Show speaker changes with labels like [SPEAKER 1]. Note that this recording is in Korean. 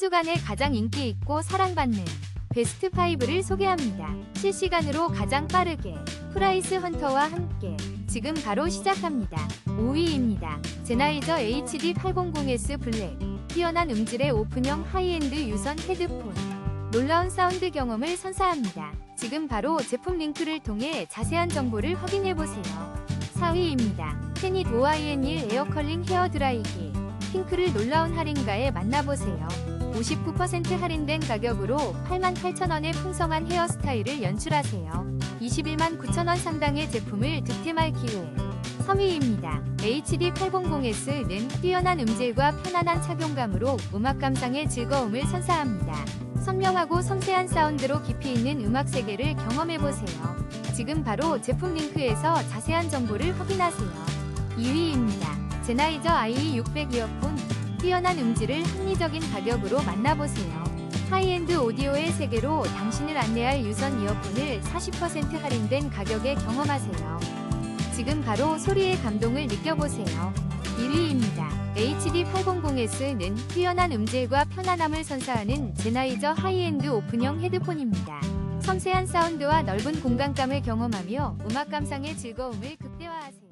[SPEAKER 1] 주간에 가장 인기 있고 사랑받는 베스트 5를 소개합니다. 실시간으로 가장 빠르게 프라이스 헌터와 함께 지금 바로 시작합니다. 5위입니다. 제나이저 HD800S 블랙 뛰어난 음질의 오픈형 하이엔드 유선 헤드폰 놀라운 사운드 경험을 선사합니다. 지금 바로 제품 링크를 통해 자세한 정보를 확인해보세요. 4위입니다. 페닛 OIN1 에어컬링 헤어 드라이기 핑크를 놀라운 할인가에 만나보세요. 59% 할인된 가격으로 88,000원의 풍성한 헤어스타일을 연출하세요. 21만 9천원 상당의 제품을 득템할 기회. 3위입니다. HD800S는 뛰어난 음질과 편안한 착용감으로 음악 감상의 즐거움을 선사합니다. 선명하고 섬세한 사운드로 깊이 있는 음악 세계를 경험해보세요. 지금 바로 제품 링크에서 자세한 정보를 확인하세요. 2위입니다. 제나이저 IE600 이어폰 뛰어난 음질을 합리적인 가격으로 만나보세요. 하이엔드 오디오의 세계로 당신을 안내할 유선 이어폰을 40% 할인된 가격에 경험하세요. 지금 바로 소리의 감동을 느껴보세요. 1위입니다. HD800S는 뛰어난 음질과 편안함을 선사하는 제나이저 하이엔드 오픈형 헤드폰입니다. 섬세한 사운드와 넓은 공간감을 경험하며 음악 감상의 즐거움을 극대화하세요.